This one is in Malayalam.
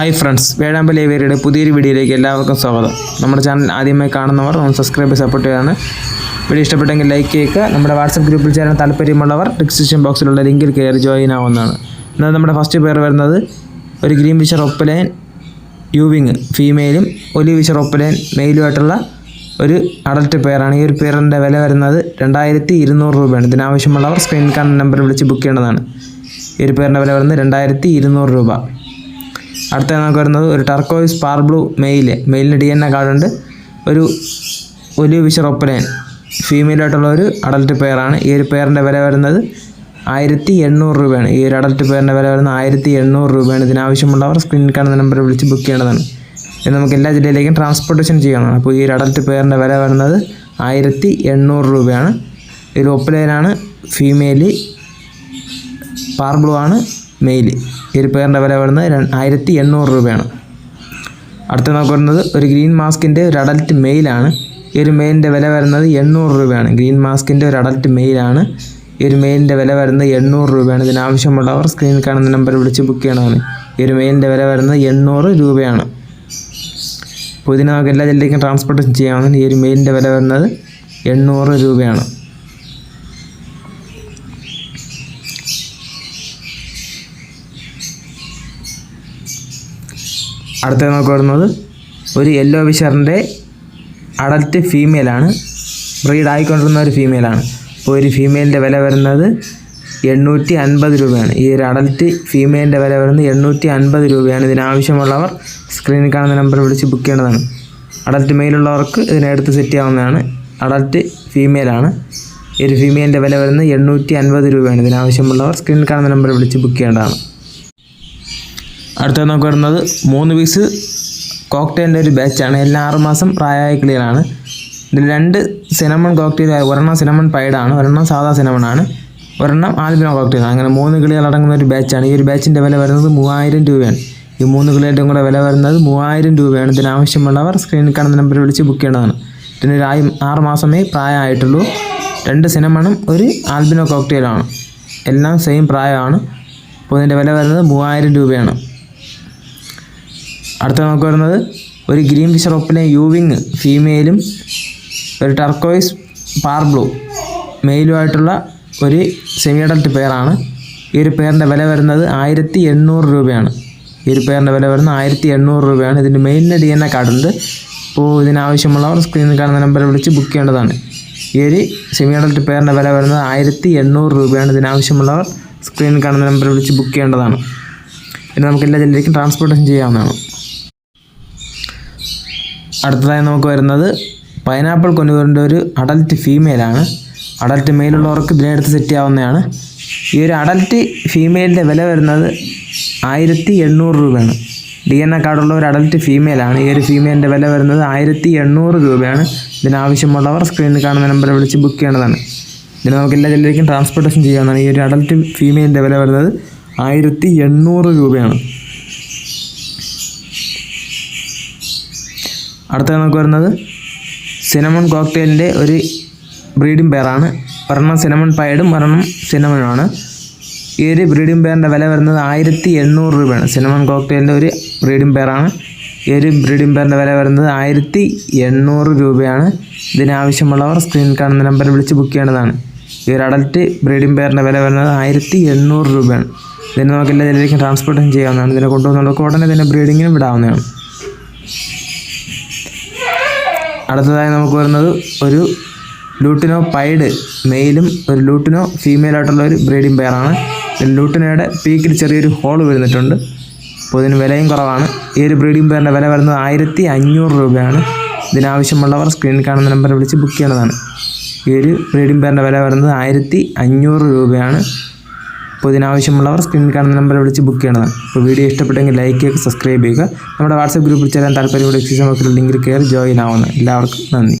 ഹായ് ഫ്രണ്ട്സ് വേഴാമ്പലി ഏവേരിയുടെ പുതിയൊരു വീഡിയോയിലേക്ക് എല്ലാവർക്കും സ്വാഗതം. നമ്മുടെ ചാനൽ ആദ്യമായി കാണുന്നവർ ഒന്ന് സബ്സ്ക്രൈബ് സപ്പോർട്ട് ചെയ്യാണ് വീഡിയോ ഇഷ്ടപ്പെട്ടെങ്കിൽ ലൈക്ക് ചെയ്യുക. നമ്മുടെ വാട്സപ്പ് ഗ്രൂപ്പിൽ ചേരാൻ താല്പര്യമുള്ളവർ ഡിസ്ക്രിപ്ഷൻ ബോക്സിലുള്ള ലിങ്കിൽ കയറി ജോയിൻ ആവുന്നതാണ്. എന്നാൽ നമ്മുടെ ഫസ്റ്റ് പേർ വരുന്നത് ഒരു ഗ്രീൻ വിഷർ ഒപ്പലൈൻ യൂവിങ് ഫീമെയിലും ഒലി വിഷർ ഒപ്പലൈൻ മെയിലുമായിട്ടുള്ള ഒരു അഡൽട്ട് പേരാണ് ഈ ഒരു പേരിന്റെ വില വരുന്നത് രണ്ടായിരത്തി ഇരുന്നൂറ് രൂപയാണ് ഇതിനാവശ്യമുള്ളവർ സ്ക്രീൻ കാണുന്ന നമ്പർ വിളിച്ച് ബുക്ക് ചെയ്യേണ്ടതാണ്. ഈ ഒരു പേരിന്റെ വില വരുന്നത് രണ്ടായിരത്തി ഇരുന്നൂറ് രൂപ. അടുത്ത നമുക്ക് വരുന്നത് ഒരു ടർക്കോയിസ് പാർ ബ്ലൂ മെയിൽ മെയിലിന് ഡി എൻ എ കാർഡുണ്ട് ഒരു ഒലിവ് വിഷറൊപ്പനെ ഫീമെയിലായിട്ടുള്ള ഒരു അഡൽട്ട് പെയറാണ് ഈ ഒരു പെയറിന്റെ വില വരുന്നത് ആയിരത്തി എണ്ണൂറ് രൂപയാണ്. ഈ ഒരു അഡൽട്ട് പെയറിന്റെ വില വരുന്നത് ആയിരത്തി എണ്ണൂറ് രൂപയാണ് ഇതിനാവശ്യമുള്ളവർ സ്ക്രീൻ കാണുന്ന നമ്പർ വിളിച്ച് ബുക്ക് ചെയ്യേണ്ടതാണ്. ഇത് നമുക്ക് എല്ലാ ജില്ലയിലേക്കും ട്രാൻസ്പോർട്ടേഷൻ ചെയ്യണം അപ്പോൾ ഈ ഒരു അഡൽട്ട് പെയറിന്റെ വില വരുന്നത് ആയിരത്തി എണ്ണൂറ് രൂപയാണ് ഒരു ഒപ്പലൈനാണ് ഫീമെയിൽ പാർബ്ലൂ ആണ്. മെയിൽ ഒരു വില വരുന്നത് ആയിരത്തി എണ്ണൂറ് രൂപയാണ്. അടുത്ത നമുക്ക് വരുന്നത് ഒരു ഗ്രീൻ മാസ്കിന്റെ ഒരു അഡൽറ്റ് മെയിലാണ് ഈ ഒരു മെയിലിന്റെ വില വരുന്നത് എണ്ണൂറ് രൂപയാണ്. ഗ്രീൻ മാസ്കിന്റെ ഒരു അഡൽറ്റ് മെയിലാണ് ഈ ഒരു മെയിലിന്റെ വില വരുന്നത് എണ്ണൂറ് രൂപയാണ്. ഇതിനാവശ്യമുള്ളവർ സ്ക്രീനിൽ കാണുന്ന നമ്പർ വിളിച്ച് ബുക്ക് ചെയ്യണമെന്ന് ഈ ഒരു മെയിലിന്റെ വില വരുന്നത് എണ്ണൂറ് രൂപയാണ്. അപ്പോൾ ഇതിന് നമുക്ക് എല്ലാ ജില്ലയ്ക്കും ട്രാൻസ്പോർട്ടേഷൻ ചെയ്യാവുന്നതാണ്. ഈ ഒരു മെയിലിന്റെ വില വരുന്നത് എണ്ണൂറ് രൂപയാണ്. അടുത്തത് നമുക്ക് വരുന്നത് ഒരു യെല്ലോ വിഷറിന്റെ അഡൽട്ട് ഫീമെയിലാണ് ബ്രീഡ് ആയിക്കൊണ്ടിരുന്ന ഒരു ഫീമെയിലാണ് അപ്പോൾ ഒരു ഫീമെയിലിന്റെ വില വരുന്നത് എണ്ണൂറ്റി അൻപത് രൂപയാണ്. ഈ ഒരു അഡൽട്ട് ഫീമെയിലിന്റെ വില വരുന്നത് എണ്ണൂറ്റി അൻപത് രൂപയാണ് ഇതിനാവശ്യമുള്ളവർ സ്ക്രീനിൽ കാണുന്ന നമ്പർ വിളിച്ച് ബുക്ക് ചെയ്യേണ്ടതാണ്. അഡൽറ്റ് മെയിലുള്ളവർക്ക് ഇതിനെടുത്ത് സെറ്റ് ചെയ്യാവുന്നതാണ്. അഡൽറ്റ് ഫീമെയിലാണ് ഈ ഒരു ഫീമെയിലിന്റെ വില വരുന്നത് എണ്ണൂറ്റി അൻപത് രൂപയാണ് ഇതിനാവശ്യമുള്ളവർ സ്ക്രീനിൽ കാണുന്ന നമ്പർ വിളിച്ച് ബുക്ക് ചെയ്യേണ്ടതാണ്. അടുത്തത് നമുക്ക് വരുന്നത് മൂന്ന് പീസ് കോക്ടെയിലിന്റെ ഒരു ബാച്ചാണ് എല്ലാ ആറ് മാസം പ്രായമായ കിളികളാണ്. ഇതിൽ രണ്ട് സിനമൺ കോക്ടെയിൽ ഒരെണ്ണം സിനമൺ പൈഡാണ് ഒരെണ്ണം സാധാ സിനമൺ ആണ് ഒരെണ്ണം ആൽബിനോ കോക്ടെയിൽ അങ്ങനെ മൂന്ന് കിളികൾ അടങ്ങുന്ന ഒരു ബാച്ചാണ് ഈ ഒരു ബാച്ചിന്റെ വില വരുന്നത് മൂവായിരം രൂപയാണ്. ഈ മൂന്ന് കിളികളുടെയും കൂടെ വില വരുന്നത് മൂവായിരം രൂപയാണ്. ഇതിനാവശ്യമുള്ളവർ സ്ക്രീനിൽ കാണുന്ന നമ്പർ വിളിച്ച് ബുക്ക് ചെയ്യേണ്ടതാണ്. ഇതിന് ഒരു ആറ് മാസമേ പ്രായമായിട്ടുള്ളൂ. രണ്ട് സിനമണും ഒരു ആൽബിനോ കോക്ടെയിലാണ് എല്ലാം സെയിം പ്രായമാണ്. അപ്പോൾ ഇതിന്റെ വില വരുന്നത് മൂവായിരം രൂപയാണ്. അടുത്ത നമുക്ക് വരുന്നത് ഒരു ഗ്രീൻ ഫിഷർ ഒപ്പിനെ യൂവിങ് ഫീമെയിലും ഒരു ടർക്കോയിസ് പാർ ബ്ലൂ മെയിലുമായിട്ടുള്ള ഒരു സെമി അഡൽട്ട് പെയറാണ് ഈ ഒരു പെയറിന്റെ വില വരുന്നത് ആയിരത്തി എണ്ണൂറ് രൂപയാണ്. ഈ ഒരു പെയറിന്റെ വില വരുന്നത് ആയിരത്തി എണ്ണൂറ് രൂപയാണ് ഇതിന്റെ മെയിലിന് ഡി എൻ എ കാർഡുണ്ട് അപ്പോൾ ഇതിനാവശ്യമുള്ളവർ സ്ക്രീനിൽ കാണുന്ന നമ്പറിൽ വിളിച്ച് ബുക്ക് ചെയ്യേണ്ടതാണ്. ഈ ഒരു സെമി അഡൽട്ട് പെയറിന്റെ വില വരുന്നത് ആയിരത്തി എണ്ണൂറ് രൂപയാണ്. ഇതിനാവശ്യമുള്ളവർ സ്ക്രീനിൽ കാണുന്ന നമ്പറിൽ വിളിച്ച് ബുക്ക് ചെയ്യേണ്ടതാണ്. പിന്നെ നമുക്ക് എല്ലാ ജില്ലയിലേക്കും ട്രാൻസ്പോർട്ടേഷൻ ചെയ്യാവുന്നതാണ്. അടുത്തതായി നമുക്ക് വരുന്നത് പൈനാപ്പിൾ കൊണ്ടുവരേണ്ട ഒരു അഡൽറ്റ് ഫീമെയിലാണ് അഡൽറ്റ് മെയിലുള്ളവർക്ക് ഇതിനെടുത്ത് സെറ്റ് ചെയ്യാവുന്നതാണ്. ഈ ഒരു അഡൽറ്റ് ഫീമെയിലിന്റെ വില വരുന്നത് ആയിരത്തി എണ്ണൂറ് രൂപയാണ് ഡി എൻ എ കാർഡുള്ള ഒരു അഡൽറ്റ് ഫീമെയിലാണ് ഈ ഒരു ഫീമെയിലിന്റെ വില വരുന്നത് ആയിരത്തി എണ്ണൂറ് രൂപയാണ് ഇതിനാവശ്യമുള്ളവർ സ്ക്രീനിൽ കാണുന്ന നമ്പർ വിളിച്ച് ബുക്ക് ചെയ്യേണ്ടതാണ്. ഇതിന് നമുക്ക് എല്ലാ ജില്ലയിലേക്കും ട്രാൻസ്പോർട്ടേഷൻ ചെയ്യാവുന്നതാണ്. ഈ ഒരു അഡൽറ്റ് ഫീമെയിലിന്റെ വില വരുന്നത് ആയിരത്തി എണ്ണൂറ് രൂപയാണ്. അടുത്ത നമുക്ക് വരുന്നത് സിനമൺ കോക്ടെയിലിന്റെ ഒരു ബ്രീഡിംഗ് പെയറാണ്. ഒരെണ്ണം സിനമൺ പയഡും ഒരെണ്ണം സിനമണുമാണ്. ഈ ഒരു ബ്രീഡിംഗ് പെയറിന്റെ വില വരുന്നത് ആയിരത്തി എണ്ണൂറ് രൂപയാണ്. സിനമൺ കോക്ടെയിലിന്റെ ഒരു ബ്രീഡിംഗ് പെയറാണ്. ഈ ഒരു ബ്രീഡിംഗ് പെയറിന്റെ വില വരുന്നത് ആയിരത്തി എണ്ണൂറ് രൂപയാണ്. ഇതിനാവശ്യമുള്ളവർ സ്ക്രീൻ കാണുന്ന നമ്പറിൽ വിളിച്ച് ബുക്ക് ചെയ്യേണ്ടതാണ്. ഈ ഒരു അഡൽറ്റ് ബ്രീഡിംഗ് പെയറിന്റെ വില വരുന്നത് ആയിരത്തി എണ്ണൂറ് രൂപയാണ്. ഇതിന് നമുക്ക് എല്ലാ ജില്ലയിലേക്കും ട്രാൻസ്പോർട്ടേഷൻ ചെയ്യാവുന്നതാണ്. ഇതിനെ കൊണ്ടുവന്നുള്ള ഉടനെ തന്നെ ബ്രീഡിങ്ങിനും വിടാവുന്നതാണ്. അടുത്തതായി നമുക്ക് വരുന്നത് ഒരു ലൂട്ടിനോ പൈഡ് മെയിലും ഒരു ലൂട്ടിനോ ഫീമെയിലായിട്ടുള്ള ഒരു ബ്രീഡിംഗ് പെയറാണ് ലൂട്ടിനോയുടെ പീക്കിൽ ചെറിയൊരു ഹോൾ വരുന്നിട്ടുണ്ട്. അപ്പോൾ ഇതിന് വിലയും കുറവാണ്. ഈ ഒരു ബ്രീഡിംഗ് പെയറിന്റെ വില വരുന്നത് ആയിരത്തി അഞ്ഞൂറ് രൂപയാണ്. ഇതിനാവശ്യമുള്ളവർ സ്ക്രീനിൽ കാണുന്ന നമ്പർ വിളിച്ച് ബുക്ക് ചെയ്യേണ്ടതാണ് ഈ ഒരു ബ്രീഡിംഗ് പെയറിന്റെ വില വരുന്നത് ആയിരത്തി അഞ്ഞൂറ് രൂപയാണ്. അപ്പോൾ ഇതിനാവശ്യമുള്ളവർ സ്ക്രീനിൽ കാണുന്ന നമ്പർ വിളിച്ച് ബുക്ക് ചെയ്യണതാണ് അപ്പോൾ വീഡിയോ ഇഷ്ടപ്പെട്ടെങ്കിൽ ലൈക്ക് ചെയ്യുക സബ്സ്ക്രൈബ് ചെയ്യുക. നമ്മുടെ വാട്സപ്പ് ഗ്രൂപ്പിൽ ചേരാൻ താല്പര്യമുള്ള എക്സിസ് ലിങ്കിൽ കയറി ജോയിൻ ആവുന്നത് എല്ലാവർക്കും നന്ദി.